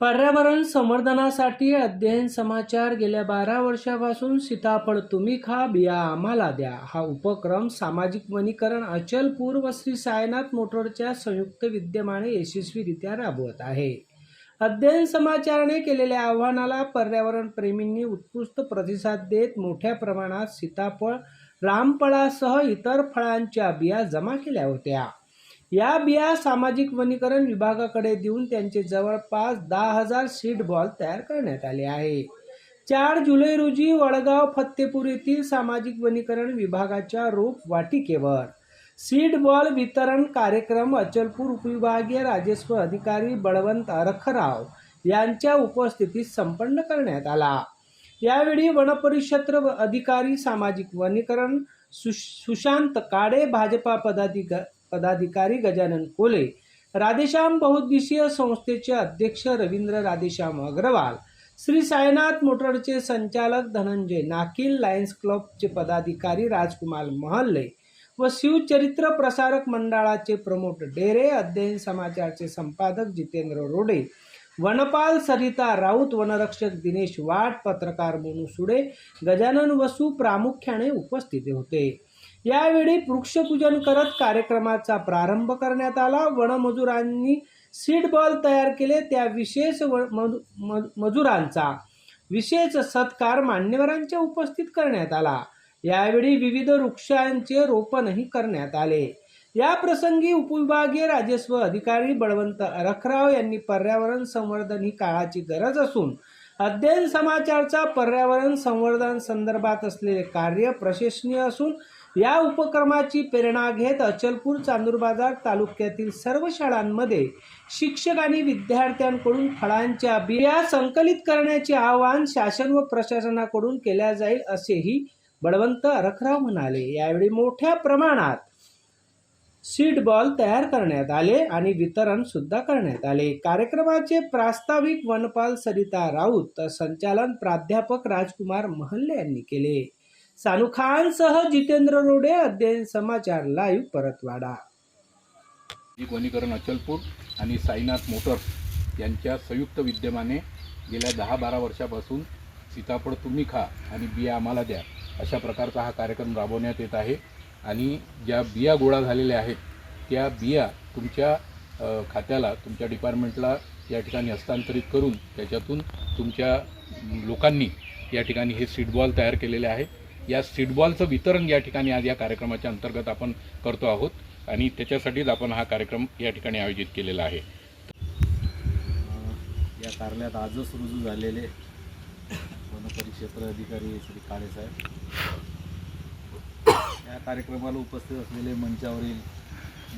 पर्यावरण संवर्धनासाठी अध्ययन समाचार गेल्या बारा वर्षापासून सीताफळ तुम्ही खा बिया आम्हाला द्या. हा उपक्रम सामाजिक वनीकरण अचलपूर व श्री सायनाथ मोटरच्या संयुक्त विद्यमाने यशस्वीरित्या राबवत आहे. अध्ययन समाचाराने केलेल्या आव्हानाला पर्यावरण प्रेमींनी उत्कृष्ट प्रतिसाद देत मोठ्या प्रमाणात सीताफळ रामफळासह इतर फळांच्या बिया जमा केल्या होत्या. या बिया सामाजिक वनीकरण विभागाकडे देऊन त्यांचे जवळपास दहा हजार सीड बॉल तयार करण्यात आले आहे. चार जुलै रोजी वडगाव फत्तेपूर येथील सामाजिक वनीकरण विभागाच्या रोप वाटिकेवर सीड बॉल वितरण कार्यक्रम अचलपूर उपविभागीय राजस्व अधिकारी बळवंत अरखराव यांच्या उपस्थितीत संपन्न करण्यात आला. यावेळी वनपरिक्षेत्र व अधिकारी सामाजिक वनीकरण सुश सुशांत काडे भाजपा पदाधिक पदाधिकारी गजानन कोले राधेश्याम बहुद्देशीय संस्थेचे अध्यक्ष रवींद्र राधेश्याम अग्रवाल श्री साईनाथ मोटरचे संचालक धनंजय नाकील लायन्स क्लबचे पदाधिकारी राजकुमार महल्ले व शिवचरित्र प्रसारक मंडळाचे प्रमोट डेरे अध्ययन समाचारचे संपादक जितेंद्र रोडे वनपाल सरिता राऊत वनरक्षक दिनेश वाट पत्रकार मोनू सुडे गजानन वसू प्रामुख्याने उपस्थित होते. यावेळी वृक्षपूजन करत कार्यक्रमाचा प्रारंभ करण्यात आला. वनमजुरांनी सीड बॉल तयार केले. त्या विशेष व- मजुरांचा विशेष सत्कार मान्यवरांच्या उपस्थित करण्यात आला. यावेळी विविध वृक्षांचे रोपणही करण्यात आले. या प्रसंगी उपविभागीय राजस्व अधिकारी बळवंत अरखराव यांनी पर्यावरण संवर्धन ही काळाची गरज असून अध्ययन समाचारचा पर्यावरण संवर्धन संदर्भात असलेले कार्य प्रशंसनीय असून या उपक्रमाची प्रेरणा घेत अचलपूर चांदूरबाजार तालुक्यातील सर्व शाळांमध्ये शिक्षक आणि विद्यार्थ्यांकडून फळांच्या बिया संकलित करण्याचे आवाहन शासन व प्रशासनाकडून केल्या जाईल असेही बळवंत अरखराव म्हणाले. यावेळी मोठ्या प्रमाणात सीड बॉल तयार करण्यात आले आणि वितरण सुद्धा करण्यात आले. कार्यक्रमाचे प्रास्ताविक वनपाल सरिता राऊत तर संचालन प्राध्यापक राजकुमार महल्ले यांनी केले. सानू खान सह जितेंद्र रोडे अध्ययन समाचार लाईव्ह परतवाडा. वनीकरण अचलपूर आणि साईनाथ मोटर्स यांच्या संयुक्त विद्यमाने गेल्या दहा बारा वर्षापासून सीताफळ तुम्ही खा आणि बिया आम्हाला द्या अशा प्रकारचा हा कार्यक्रम राबवण्यात येत आहे. आणि ज्या बिया गोळा झालेल्या आहेत त्या बिया तुमच्या खात्याला तुमच्या डिपार्टमेंटला या ठिकाणी हस्तांतरित करून त्याच्यातून तुमच्या लोकांनी या ठिकाणी हे सीडबॉल तयार केलेले आहेत या सीडबॉलचं वितरण या ठिकाणी आज या कार्यक्रमाच्या अंतर्गत आपण करतो आहोत. आणि त्याच्यासाठीच आपण हा कार्यक्रम या ठिकाणी आयोजित केलेला आहे. या कार्यालयात आजच रुजू झालेले वनपरिक्षेत्र अधिकारी श्री काळेसाहेब या कार्यक्रमाला उपस्थित असलेले मंचावरील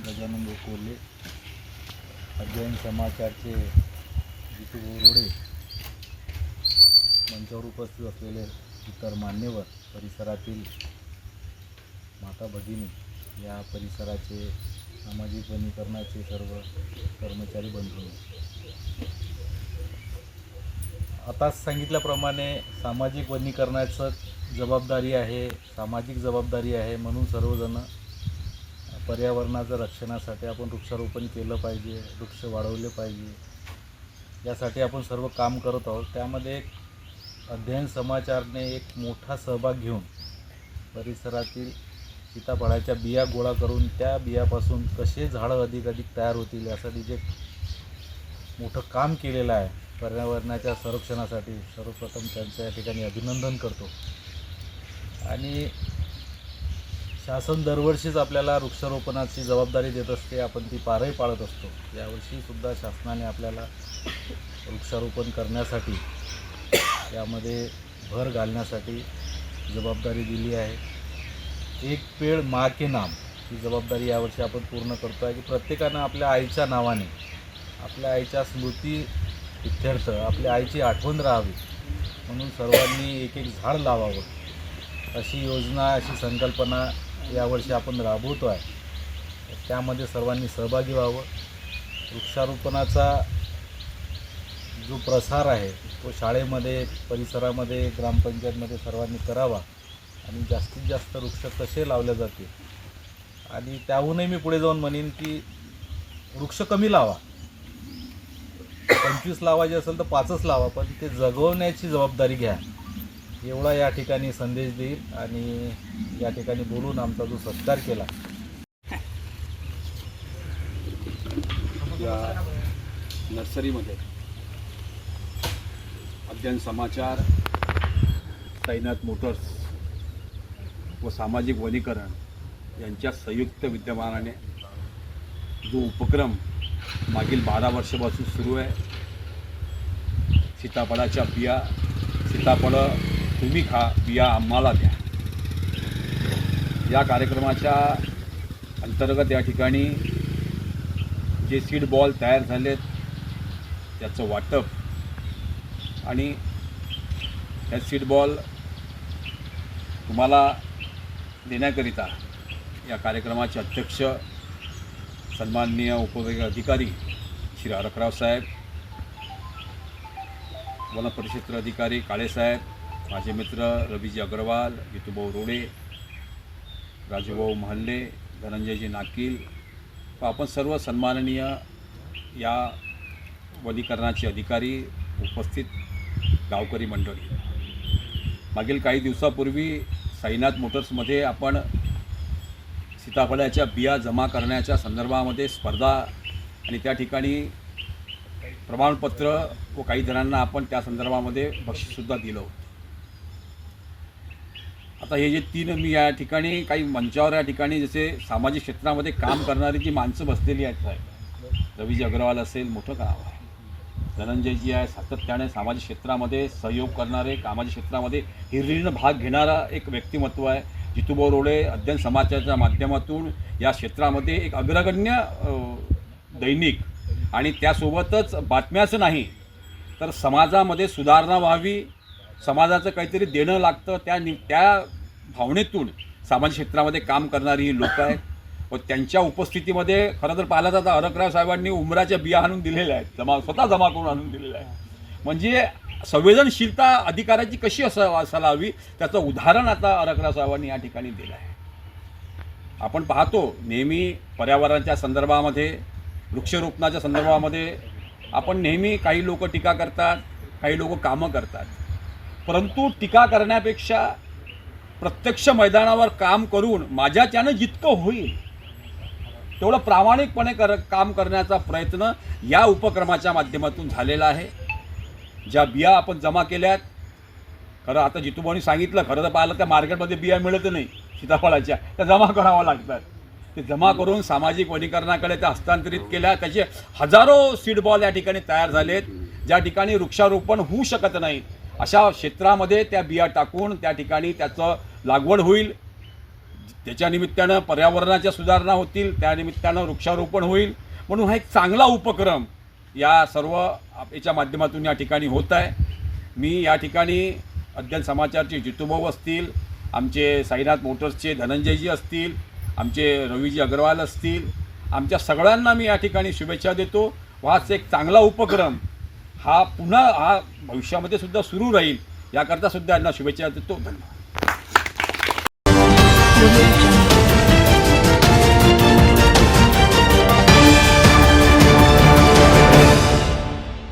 गजानन कोल्हे अध्ययन समाचारचे जितू रोडे मंचावर उपस्थित असलेले इतर मान्यवर परिसरातील माता भगिनी या परिसराचे सामाजिक वनीकरणाचे सर्व कर्मचारी बंधू. आता सांगितल्याप्रमाणे सामाजिक वनीकरणाचं जबाबदारी आहे सामाजिक जबाबदारी आहे म्हणून सर्वजण पर्यावरणाच्या रक्षणासाठी आपण वृक्षारोपण केलं पाहिजे वृक्ष वाढवले पाहिजे. यासाठी आपण सर्व काम करत आहोत. त्यामध्ये एक अध्ययन समाचारने एक मोठा सहभाग घेऊन परिसरातील सीताफळाच्या बिया गोळा करून त्या बियापासून कसे झाडं अधिक अधिक तयार होतील यासाठी जे मोठं काम केलेलं आहे पर्यावरणाच्या संरक्षणासाठी सर्वप्रथम त्यांचं या ठिकाणी अभिनंदन करतो. आणि शासन दरवर्षीच आपल्याला वृक्षारोपणाची जबाबदारी देत असते आपण ती पारही पाळत असतो. यावर्षीसुद्धा शासनाने आपल्याला वृक्षारोपण करण्यासाठी यामध्ये भर घालण्यासाठी जबाबदारी दिली आहे. एक पेड मा के नाम ही जबाबदारी यावर्षी आपण पूर्ण करतो आहे की प्रत्येकानं आपल्या आईच्या नावाने आपल्या आईच्या स्मृती इत्यर्थ आपल्या आईची आठवण राहावी म्हणून सर्वांनी एक एक झाड लावावं. अशी योजना अशी संकल्पना यावर्षी आपण राबवतो आहे त्यामध्ये सर्वांनी सहभागी व्हावं. वृक्षारोपणाचा जो प्रसार आहे तो शाळेमध्ये परिसरामध्ये ग्रामपंचायतमध्ये सर्वांनी करावा आणि जास्तीत जास्त वृक्ष कसे लावले जातील आणि त्याहूनही मी पुढे जाऊन म्हणेन की वृक्ष कमी लावा. पंचवीस लावायचे असेल तर पाचच लावा पण ते जगवण्याची जबाबदारी घ्या. एवढा या ठिकाणी संदेश देईल आणि या ठिकाणी बोलून आमचा जो सत्कार केला. या नर्सरीमध्ये क्रिश्चन समाचार तैनात मोटर्स व सामाजिक वनीकरण यांच्या संयुक्त विद्यमानाने जो उपक्रम मागील बारा वर्षापासून सुरू आहे सीताफळाच्या बिया सीताफळं तुम्ही खा बिया आम्हाला द्या. या कार्यक्रमाच्या अंतर्गत या ठिकाणी जे सीड बॉल तयार झालेत त्याचं वाटप आणि ह्या सीटबॉल तुम्हाला देण्याकरिता या कार्यक्रमाचे अध्यक्ष सन्माननीय उपविभागीय अधिकारी श्री हरकराव साहेब वन परिक्षेत्र अधिकारी काळेसाहेब माझे मित्र रवीजी अग्रवाल वितुभाऊ रोडे राजूभाऊ महल्ले धनंजयजी नाकील व आपण सर्व सन्माननीय या वनीकरणाचे अधिकारी उपस्थित गावकरी मंडळी. मागील काही दिवसापूर्वी साईनाथ मोटर्समध्ये आपण सीताफळाच्या बिया जमा करण्याच्या संदर्भामध्ये स्पर्धा आणि त्या ठिकाणी प्रमाणपत्र व काही जणांना आपण त्या संदर्भामध्ये बक्षीससुद्धा दिलं होतं. आता हे जे तीन मी या ठिकाणी काही मंचावर या ठिकाणी जसे सामाजिक क्षेत्रामध्ये काम करणारी जी माणसं बसलेली आहेत साहेब. रवीजी अग्रवाल असेल मोठं काम आहे. धनंजयजी आहे सातत्याने सामाजिक क्षेत्रामध्ये सहयोग करणारे सामाजिक क्षेत्रामध्ये हिरिरीनं भाग घेणारा एक व्यक्तिमत्व आहे. जितूभाऊ रोडे अध्ययन समाजाच्या माध्यमातून या क्षेत्रामध्ये एक अग्रगण्य दैनिक आणि त्यासोबतच बातम्याचं नाही तर समाजामध्ये सुधारणा व्हावी समाजाचं काहीतरी देणं लागतं त्या नि त्या भावनेतून सामाजिक क्षेत्रामध्ये काम करणारी ही लोकं आहेत. व त्यांच्या उपस्थितीमध्ये खरं तर पाहिलं जातं हरकराव साहेबांनी उमराच्या बिया आणून दिलेल्या आहेत. जमा स्वतः जमा करून आणून दिलेल्या आहेत. म्हणजे संवेदनशीलता अधिकाराची कशी असं असायला हवी त्याचं उदाहरण आता हरकराव साहेबांनी या ठिकाणी दिलं आहे. आपण पाहतो नेहमी पर्यावरणाच्या संदर्भामध्ये वृक्षरोपणाच्या संदर्भामध्ये आपण नेहमी काही लोक टीका करतात काही लोक कामं करतात. परंतु टीका करण्यापेक्षा प्रत्यक्ष मैदानावर काम करून माझ्याच्यानं जितकं होईल तेवढं प्रामाणिकपणे कर काम करण्याचा प्रयत्न या उपक्रमाच्या माध्यमातून झालेला आहे. ज्या बिया आपण जमा केल्यात खरं आता जितूभाऊनी सांगितलं खरं तर पाहिलं त्या मार्केटमध्ये बिया मिळत नाही सीताफळाच्या. त्या जमा कराव्या लागतात. ते जमा करून सामाजिक वनीकरणाकडे त्या हस्तांतरित केल्या. त्याचे हजारो सीड बॉल या ठिकाणी तयार झालेत ज्या ठिकाणी वृक्षारोपण होऊ शकत नाही. अशा क्षेत्रामध्ये त्या बिया टाकून त्या ठिकाणी त्याचं लागवड होईल. त्याच्या निमित्तानं पर्यावरणाच्या सुधारणा होतील त्यानिमित्तानं वृक्षारोपण होईल. म्हणून हा एक चांगला उपक्रम या सर्व याच्या माध्यमातून या ठिकाणी होत आहे. मी या ठिकाणी अध्ययन समाचारचे जितूभाऊ असतील आमचे साईनाथ मोटर्सचे धनंजयजी असतील आमचे रवीजी अग्रवाल असतील आमच्या सगळ्यांना मी या ठिकाणी शुभेच्छा देतो. हाच एक चांगला उपक्रम हा पुन्हा हा भविष्यामध्ये सुद्धा सुरू राहील याकरता सुद्धा यांना शुभेच्छा देतो. धन्यवाद.